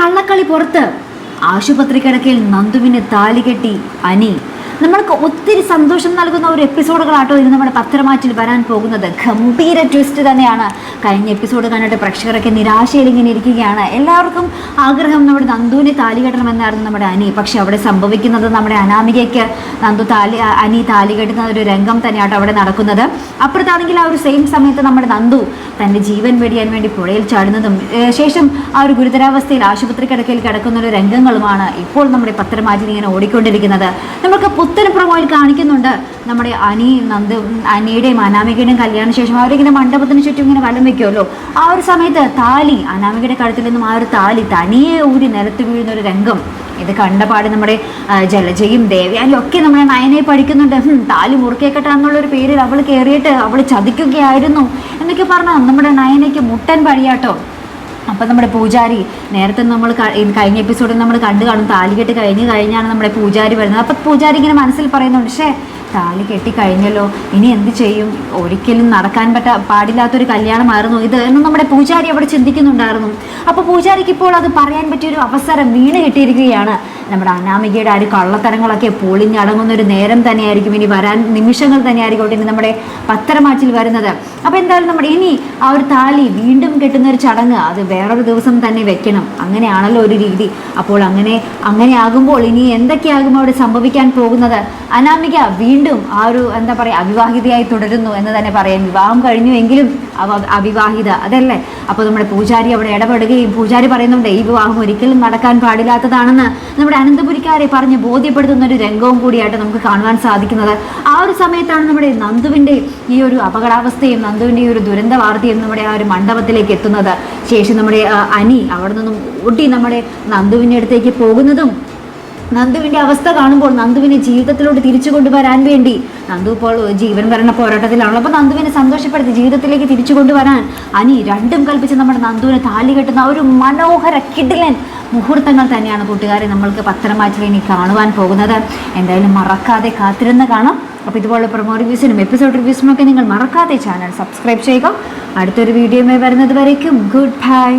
താളി പുറത്ത്. ആശുപത്രി കിടക്കയിൽ നന്ദുവിന് താലി കെട്ടി അനി. നമ്മൾക്ക് ഒത്തിരി സന്തോഷം നൽകുന്ന ഒരു എപ്പിസോഡുകളാട്ടോ ഇന്ന് നമ്മുടെ പത്രമാറ്റിൽ വരാൻ പോകുന്നത്. ഗംഭീര ട്വിസ്റ്റ് തന്നെയാണ്. കഴിഞ്ഞ എപ്പിസോഡ് കണ്ടിട്ട് പ്രേക്ഷകരൊക്കെ നിരാശയിൽ ഇങ്ങനെ ഇരിക്കുകയാണ്. എല്ലാവർക്കും ആഗ്രഹം നമ്മുടെ നന്ദുവിനെ താലി കെട്ടണമെന്നായിരുന്നു നമ്മുടെ അനി. പക്ഷെ അവിടെ സംഭവിക്കുന്നത് നമ്മുടെ അനാമികയ്ക്ക് നന്ദു താലി അനി താലി കെട്ടുന്ന ഒരു രംഗം തന്നെയാട്ടോ അവിടെ നടക്കുന്നത്. അപ്പുറത്താണെങ്കിൽ ആ ഒരു സെയിം സമയത്ത് നമ്മുടെ നന്ദു തന്റെ ജീവൻ വെടിയാൻ വേണ്ടി പുഴയിൽ ചാടുന്നതും ശേഷം ആ ഒരു ഗുരുതരാവസ്ഥയിൽ ആശുപത്രി കിടക്കയിൽ കിടക്കുന്ന ഒരു രംഗങ്ങളുമാണ് ഇപ്പോൾ നമ്മുടെ പത്രമാറ്റിൽ ഇങ്ങനെ ഓടിക്കൊണ്ടിരിക്കുന്നത്. നമുക്ക് പുത്തൻ പ്രൊമോയിൽ കാണിക്കുന്നുണ്ട്. നമ്മുടെ അനി നന്ദ അനിയുടെയും അനാമികയുടെയും കല്യാണ ശേഷം അവരിങ്ങനെ മണ്ഡപത്തിന് ചുറ്റും ഇങ്ങനെ വലം വെക്കുമല്ലോ ആ ഒരു സമയത്ത് താലി അനാമികയുടെ കഴുത്തിൽ നിന്നും ആ ഒരു താലി തനിയെ ഊരി നിലത്ത് വീഴുന്ന ഒരു രംഗം. ഇത് കണ്ടപാട് നമ്മുടെ ജലജയും ദേവയാനും ഒക്കെ നമ്മുടെ നയനെ പഠിക്കുന്നുണ്ട്. താലി മുറുക്കേക്കട്ടെ എന്നുള്ളൊരു പേരിൽ അവൾ കയറിയിട്ട് അവൾ ചതിക്കുകയായിരുന്നു. എന്നൊക്കെ പറഞ്ഞാൽ നമ്മുടെ നയനയ്ക്ക് മുട്ടൻ പഴിയാട്ടോ അപ്പം നമ്മുടെ പൂജാരി നേരത്തെ നമ്മൾ കഴിഞ്ഞ എപ്പിസോഡിൽ നമ്മൾ കണ്ടു കാണും താലികെട്ട് കഴിഞ്ഞ് കഴിഞ്ഞാണ് നമ്മുടെ പൂജാരി വരുന്നത്. അപ്പം പൂജാരി ഇങ്ങനെ മനസ്സിൽ പറയുന്നുണ്ട് പക്ഷേ താലി കെട്ടി കഴിഞ്ഞല്ലോ. ഇനി എന്ത് ചെയ്യും? ഒരിക്കലും നടക്കാൻ പറ്റ പാടില്ലാത്തൊരു കല്യാണമായിരുന്നു ഇത് എന്ന് നമ്മുടെ പൂജാരി അവിടെ ചിന്തിക്കുന്നുണ്ടായിരുന്നു. അപ്പോൾ പൂജാരിക്ക് ഇപ്പോൾ അത് പറയാൻ പറ്റിയൊരു അവസരം വീണ് കിട്ടിയിരിക്കുകയാണ്. നമ്മുടെ അനാമികയുടെ ആ ഒരു കള്ളത്തരങ്ങളൊക്കെ പൊളിഞ്ഞടങ്ങുന്ന ഒരു നേരം തന്നെയായിരിക്കും ഇനി വരാൻ നിമിഷങ്ങൾ തന്നെയായിരിക്കും ഇനി നമ്മുടെ പത്തരമാച്ചിൽ വരുന്നത്. അപ്പോൾ എന്തായാലും നമ്മുടെ ഇനി ആ ഒരു താലി വീണ്ടും കെട്ടുന്ന ഒരു ചടങ്ങ് അത് വേറൊരു ദിവസം തന്നെ വെക്കണം. അങ്ങനെയാണല്ലോ ഒരു രീതി. അപ്പോൾ അങ്ങനെ അങ്ങനെ ആകുമ്പോൾ ഇനി എന്തൊക്കെയാകും അവിടെ സംഭവിക്കാൻ പോകുന്നത്? അനാമിക വീണ്ടും ആ ഒരു എന്താ പറയുക അവിവാഹിതയായി തുടരുന്നു എന്ന് തന്നെ പറയാം വിവാഹം കഴിഞ്ഞു എങ്കിലും അവ അവിവാഹിത അതല്ലേ? അപ്പോൾ നമ്മുടെ പൂജാരി അവിടെ ഇടപെടുകയും പൂജാരി പറയുന്നുണ്ട് ഈ വിവാഹം ഒരിക്കലും നടക്കാൻ പാടില്ലാത്തതാണെന്ന്. നമ്മുടെ അനന്തപുരിക്കാരെ പറഞ്ഞ് ബോധ്യപ്പെടുത്തുന്ന ഒരു രംഗവും കൂടിയായിട്ട് നമുക്ക് കാണുവാൻ സാധിക്കുന്നത്. ആ ഒരു സമയത്താണ് നമ്മുടെ നന്ദുവിന്റെ ഈ ഒരു അപകടാവസ്ഥയും നന്ദുവിന്റെ ഈ ഒരു ദുരന്ത വാർത്തയും നമ്മുടെ ആ ഒരു മണ്ഡപത്തിലേക്ക് എത്തുന്നത്. ശേഷം നമ്മുടെ അനി അവിടെ നിന്നും ഓടി നമ്മുടെ നന്ദുവിന്റെ അടുത്തേക്ക് പോകുന്നതും നന്ദുവിന്റെ അവസ്ഥ കാണുമ്പോൾ നന്ദുവിനെ ജീവിതത്തിലോട്ട് തിരിച്ചു കൊണ്ടുവരാൻ വേണ്ടി നന്ദു ഇപ്പോൾ ജീവൻ മരണ പോരാട്ടത്തിലാണല്ലോ അപ്പോൾ നന്ദുവിനെ സന്തോഷപ്പെടുത്തി ജീവിതത്തിലേക്ക് തിരിച്ചു കൊണ്ടുവരാൻ അനി രണ്ടും കൽപ്പിച്ച് നമ്മുടെ നന്ദുവിനെ താലി കെട്ടുന്ന ഒരു മനോഹര കിടിലൻ മുഹൂർത്തങ്ങൾ തന്നെയാണ് കൂട്ടുകാരെ നമ്മൾക്ക് പത്രമാറ്റിൽ ഇനി കാണുവാൻ പോകുന്നത്. എന്തായാലും മറക്കാതെ കാത്തിരുന്ന് കാണാം. അപ്പോൾ ഇതുപോലുള്ള പ്രൊമോ റിവ്യൂസിനും എപ്പിസോഡ് റിവ്യൂസിനും ഒക്കെ നിങ്ങൾ മറക്കാതെ ചാനൽ സബ്സ്ക്രൈബ് ചെയ്യുക. അടുത്തൊരു വീഡിയോയുമായി വരുന്നത് വരയ്ക്കും ഗുഡ് ബൈ